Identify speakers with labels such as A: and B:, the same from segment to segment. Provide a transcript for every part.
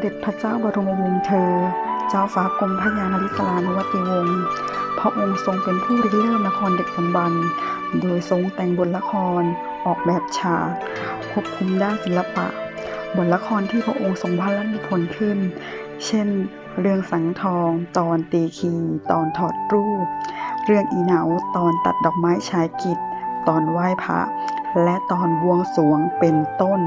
A: เด็จพระเจ้าบรมวงศ์เธอ เจ้าฟ้ากรมพระยานริศลานุวัติวงศ์พระองค์ทรงเป็นผู้ริเริ่มละครเด็กสมบัน โดยทรงแต่งบทละคร ออกแบบฉากควบคุมด้านศิลปะ บทละครที่พระองค์ทรงพระราชนิพนธ์ขึ้น เช่น เรื่องสังทอง ตอนตีคี ตอนถอดรูป เรื่องอีเหนาตอนตัดดอกไม้ชายกิจ ตอนไหว้พระ และตอนบวงสรวงเป็นต้น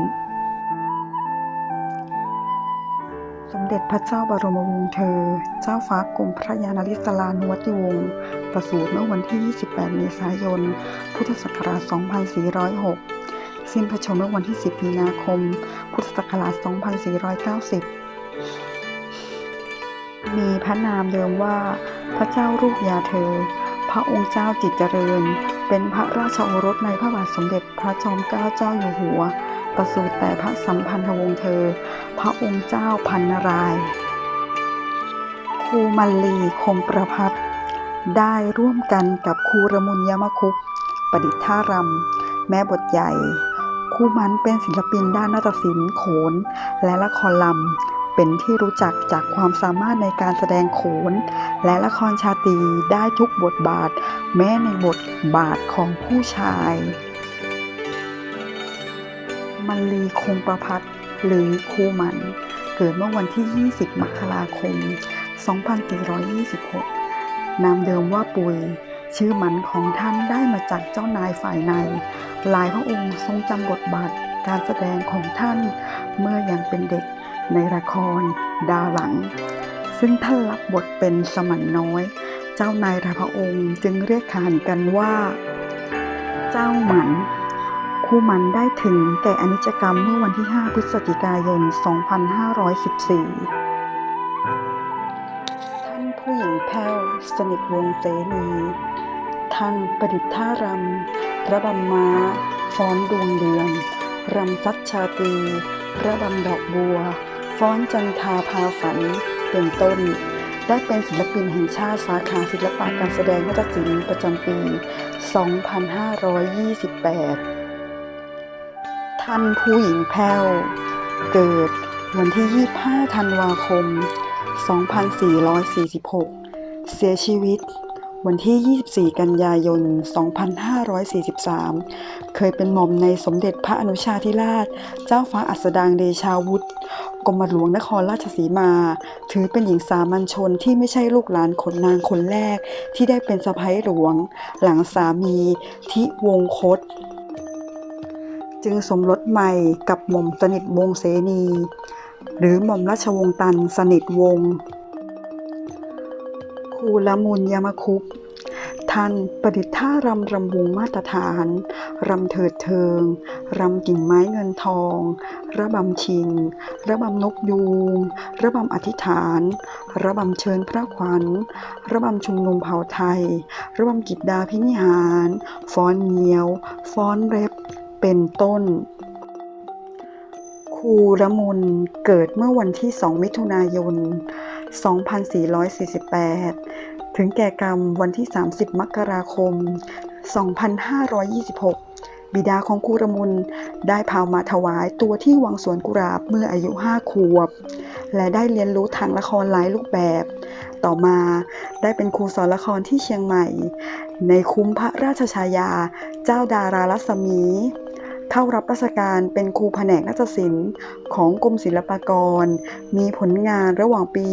A: สมเด็จพระเจ้าบรมวงศ์เธอ เจ้าฟ้ากรมพระยานริศลานุวัติวงศ์ ประสูติเมื่อวันที่ 28 เมษายน พุทธศักราช 2406 สิ้นพระชนม์เมื่อวันที่ 10 มีนาคม พุทธศักราช 2490 มีพระนามเดิมว่า พระเจ้ารูปยาเธอ พระองค์เจ้าจิตเจริญ เป็นพระราชโอรสในพระบาทสมเด็จพระจอมเกล้าเจ้าอยู่หัว ประสูติแต่พระสัมพันธวงศ์เธอ พระองค์เจ้าพันนารายครูมัลลีคงประพัฒได้ร่วมกันกับครูระมุนยมคุปประดิษฐ์ท่ารำแม่บทใหญ่ครูมันเป็นศิลปินด้านนาฏศิลป์โขน และละครลำเป็นที่รู้จักจากความสามารถในการแสดงโขน และละครชาตรีได้ทุกบทบาท แม้ในบทบาทของผู้ชาย มัลลีคงประพัฒหรือครูมัน เกิดเมื่อวันที่ 20 มกราคม 2426 นามเดิมว่าปุย ชื่อหมันของท่านได้มาจากเจ้านายฝ่ายใน หลายพระองค์ทรงจำบทบาทการแสดงของท่านเมื่อยังเป็นเด็กในละคร ดาวหลัง ซึ่งท่านรับบทเป็นสมันน้อย เจ้านายทพระองค์จึงเรียกขานกันว่า เจ้าหมัน คู่มันได้ถึงแก่อนิจกรรมเมื่อวันที่ 5 พฤศจิกายน 2514 ท่านผู้หญิงแพ้วสนิทวงเสนีท่านประดิษฐ์ท่ารำระบำม้า ฟ้อนดวงเดือน รำซัดชาตรีระบำดอกบัว ฟ้อนจันทาพาฝัน เป็นต้น ได้เป็นศิลปินแห่งชาติสาขาศิลปะการแสดงนาฏศิลป์ประจำปี 2528 ท่านผู้หญิงแพ้ว เกิดวันที่ 25 ธันวาคม 2446 เสียชีวิต วันที่ 24 กันยายน 2543 เคยเป็นหม่อมในสมเด็จพระอนุชาธิราช เจ้าฟ้าอัสดางเดชาวุธกรมหลวงนครราชสีมา ถือเป็นหญิงสามัญชนที่ไม่ใช่ลูกหลานขนนางคนแรกที่ได้เป็นสะใภ้หลวง หลังสามีทิวงคต จึงสมรสใหม่กับหม่อมสนิทวงเสนี หรือหม่อมราชวงศ์ตันสนิทวงศ์คูลมุนยามคุปท่านประดิษฐ์ท่ารำรำวงมาตรฐาน รำเถิดเทิง รำกิ่งไม้เงินทอง ระบำชิง ระบำนกยูง ระบำอธิษฐาน ระบำเชิญพระขวัญ ระบำชุมนุมเผ่าไทย ระบำกิจดาพินิหาร ฟ้อนเงียว ฟ้อนเร็บ เป็นต้นครูระมุนเกิดเมื่อวันที่ 2 มิถุนายน 2448 ถึงแก่กรรมวันที่ 30 มกราคม 2526บิดาของครูระมุนได้พามาถวายตัวที่วังสวนกุหลาบเมื่ออายุ5ขวบ และได้เรียนรู้ทางละครหลายรูปแบบ ต่อมาได้เป็นครูสอนละครที่เชียงใหม่ ในคุ้มพระราชชายา เจ้าดารารัศมี เข้ารับราชการเป็นครูแผนกนาฏศิลป์ของกรมศิลปากร มีผลงานระหว่างปี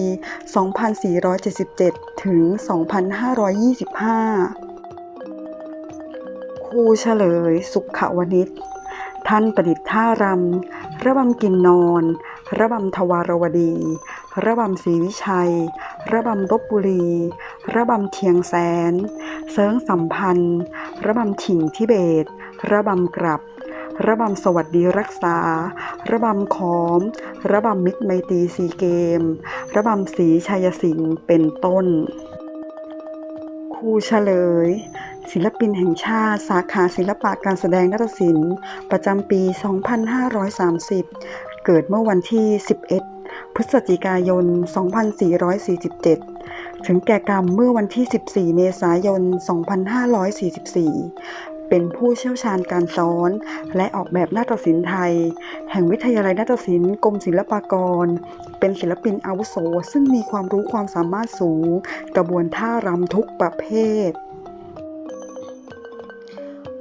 A: 2477 ถึง 2525 ครูเฉลยสุขวณิชท่านประดิษฐ์ท่ารำ ระบำกินนอน ระบำทวารวดี ระบำศรีวิชัย ระบำลบบุรี ระบำเชียงแสน เสริงสัมพันธ์ ระบำถิ่งทิเบต ระบำกลับ ระบำสวัสดีรักษา ระบำขอม ระบำมิตรไมตรีซีเกม ระบำศรีชัยสิงห์เป็นต้น ครูเฉลย ศิลปินแห่งชาติ สาขาศิลปะการแสดงนาฏศิลป์ ประจำปี 2530 เกิดเมื่อวันที่ 11 พฤศจิกายน 2447ถึงแก่กรรมเมื่อวันที่ 14 เมษายน 2544 เป็นผู้เชี่ยวชาญการสอน และออกแบบนาฏศิลป์ไทย แห่งวิทยาลัยนาฏศิลป์กรมศิลปากร เป็นศิลปินอาวุโส ซึ่งมีความรู้ความสามารถสูง กระบวนท่ารำทุกประเภท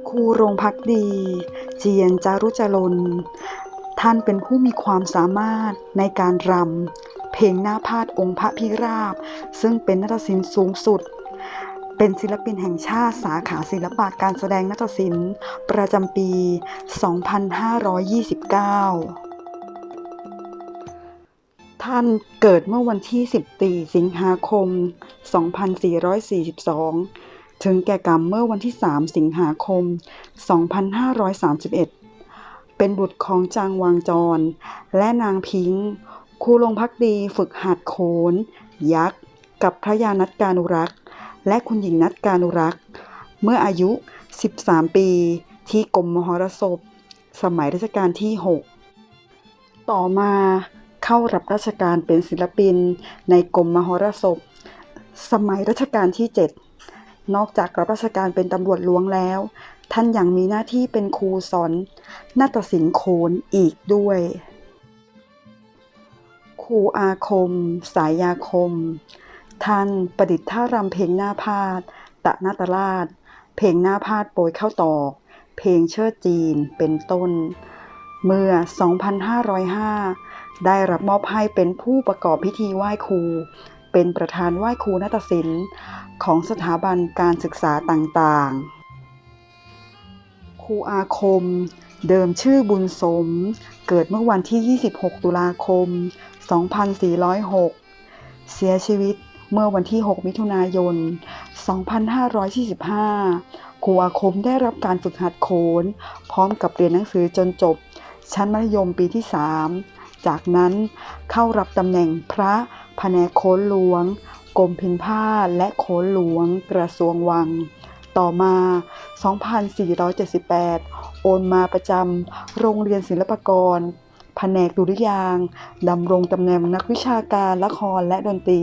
A: ครูโรงพักดี เจียนจารุจรนท่านเป็นผู้มีความสามารถในการรำเพลงหน้าพาดองค์พระพิราบ ซึ่งเป็นนาฏศิลป์สูงสุด เป็นศิลปินแห่งชาติสาขาศิลปะการแสดงนาฏศิลป์ ประจำปี 2529 ท่านเกิดเมื่อวันที่ 14 สิงหาคม 2442 ถึงแก่กรรมเมื่อวันที่ 3 สิงหาคม 2531เป็นบุตรของจางวางจร และนางพิงครูลงพักดีฝึกหัดโขน ยักษ์ กับพระยานัทการุรักษ์ และคุณหญิงนัทการุรักษ์ เมื่ออายุ 13 ปี ที่กรมมหรสพ สมัยรัชกาลที่ 6 ต่อมาเข้ารับราชการเป็นศิลปินในกรมมหรสพ สมัยรัชกาลที่ 7 นอกจากรับราชการเป็นตำรวจหลวงแล้ว ท่านยังมีหน้าที่เป็นครูสอนนาฏศิลป์โขนอีกด้วย ครูอาคม สายยาคม ท่านประดิษฐ์ท่ารำเพลงหน้าพาดตะนาตราช เพลงหน้าพาดโปรยเข้าตอก เพลงเชิดจีนเป็นต้น เมื่อ 2505 ได้รับมอบให้เป็นผู้ประกอบพิธีไหว้ครู เป็นประธานไหว้ครูนาฏศิลป์ ของสถาบันการศึกษาต่างๆ ครูอาคมเดิมชื่อบุญสม เกิดเมื่อวันที่ 26 ตุลาคม 2406 เสียชีวิต เมื่อวันที่ 6 มิถุนายน 2545 ครูอาคมได้รับการฝึกหัดโขน พร้อมกับเรียนหนังสือจนจบ ชั้นมัธยมปีที่ 3 จากนั้นเข้ารับตำแหน่งพระแผนกโขนหลวง กรมพิมพ์ผ้าและโขนหลวง กระทรวงวัง ต่อมา 2478 โอนมาประจำโรงเรียนศิลปากร แผนกดุริยางดำรงตำแหน่งนักวิชาการละครและดนตรี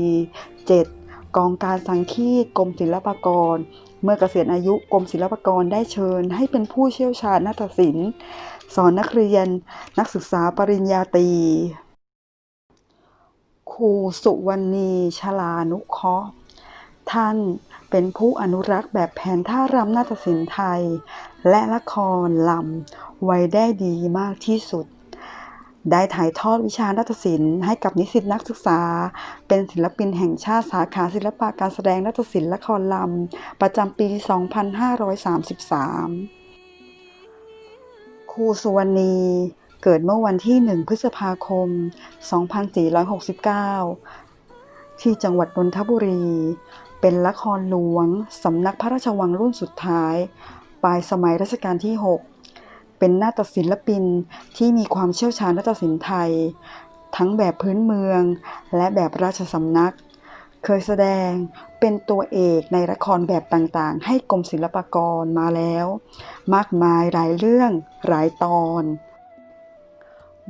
A: 7. กองการสังคีตกรมศิลปากร เมื่อเกษียณอายุกรมศิลปากรได้เชิญ ให้เป็นผู้เชี่ยวชาญนาฏศิลป์ สอนนักเรียน นักศึกษาปริญญาตรีครูสุวรรณีชลานุเคราะห์ท่านเป็นผู้อนุรักษ์แบบแผนท่ารำนาฏศิลป์ไทย และละครลำไว้ได้ดีมากที่สุด ได้ถ่ายทอดวิชานาฏศิลป์ให้กับนิสิตนักศึกษา เป็นศิลปินแห่งชาติสาขาศิลปะการแสดงนาฏศิลป์ละครลำ ประจำปี 2533 ครูสุวรรณีเกิดเมื่อวันที่ 1 พฤษภาคม 2469 ที่จังหวัดนนทบุรี เป็นละครหลวง สำนักพระราชวังรุ่นสุดท้าย ปลายสมัยรัชกาลที่ 6 เป็นนาฏศิลปินที่มีความเชี่ยวชาญนาฏศิลป์ไทย ทั้งแบบพื้นเมือง และแบบราชสำนัก เคยแสดงเป็นตัวเอกในละครแบบต่างๆ ให้กรมศิลปากรมาแล้ว มากมายหลายเรื่องหลายตอน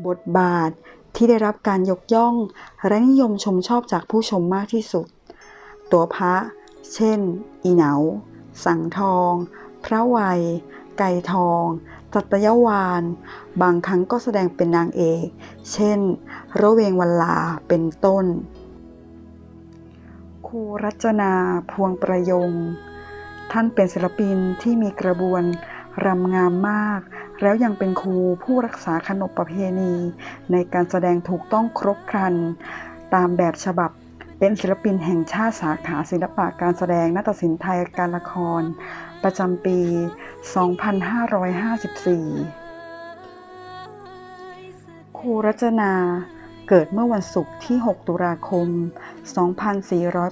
A: บทบาทที่ได้รับการยกย่องและนิยมชมชอบจากผู้ชมมากที่สุด ตัวพระ เช่น อีเหนา สังทอง พระวัย ไก่ทอง สัตยวาน บางครั้งก็แสดงเป็นนางเอก เช่น ระเวงวันลาเป็นต้น ครูรัชนาพวงประยง ท่านเป็นศิลปินที่มีกระบวนรำงามมาก แล้วยังเป็นครูผู้รักษาขนบประเพณี ในการแสดงถูกต้องครบครัน ตามแบบฉบับ เป็นศิลปินแห่งชาติสาขาศิลปะการแสดงนาฏศิลป์ไทยการละคร ประจำปี 2554 ครูรัชนาเกิดเมื่อวันศุกร์ที่ 6 ตุลาคม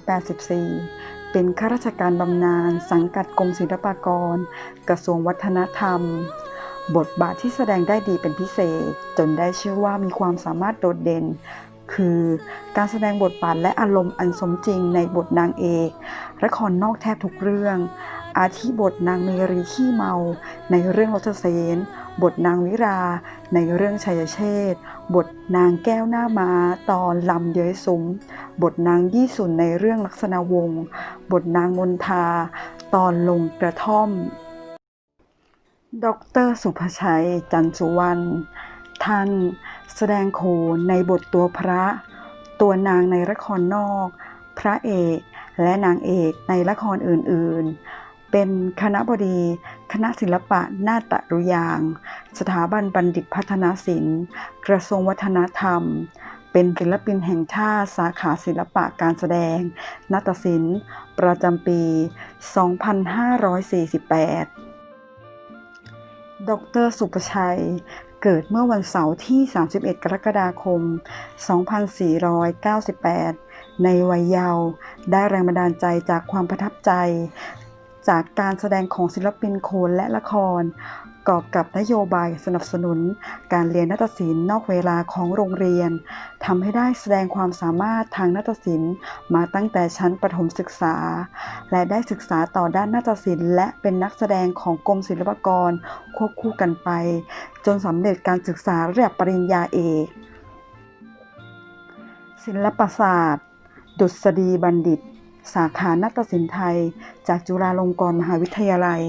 A: 2484 เป็นข้าราชการบำนาญสังกัดกรมศิลปากร กระทรวงวัฒนธรรม บทบาทที่แสดงได้ดีเป็นพิเศษ จนได้ชื่อว่ามีความสามารถโดดเด่น คือการแสดงบทบาทและอารมณ์อันสมจริงในบทนางเอกละครนอกแทบทุกเรื่อง อาทิบทนางเมรีขี้เมา ในเรื่องรถเสนบทนางวิรา ในเรื่องชัยเชษบทนางแก้วหน้าม้าตอนลำเย้ยซุ้มบทนางยี่สุนในเรื่องลักษณะวงศ์บทนางมนทา ตอนลงกระท่อม ดรสุภชัย จันทร์สุวรรณท่าน แสดงโขนในบทตัวพระ ตัวนางในละครนอก พระเอกและนางเอกในละครอื่นๆ เป็นคณะบดี คณะศิลปะนาฏรุยาง สถาบันบัณฑิตพัฒนาศิลป์ กระทรวงวัฒนธรรม เป็นศิลปินแห่งชาติสาขาศิลปะการแสดง นาฏศิลป์ ประจำปี 2548ดรสุประชัย เกิดเมื่อวันเสาร์ที่ 31 กรกฎาคม 2498 ในวัยเยาว์ได้แรงบันดาลใจจากความประทับใจ จากการแสดงของศิลปินโขนและละคร กอบกับนโยบายสนับสนุน การเรียนนาฏศิลป์นอกเวลาของโรงเรียนทำให้ได้แสดงความสามารถทางนาฏศิลป์มาตั้งแต่ชั้นประถมศึกษา และได้ศึกษาต่อด้านนาฏศิลป์และเป็นนักแสดงของกรมศิลปากรควบคู่กันไป จนสำเร็จการศึกษาระดับปริญญาเอกศิลปศาสตร์ ดุษฎีบัณฑิต สาขานาฏศิลป์ไทย จากจุฬาลงกรณ์มหาวิทยาลัย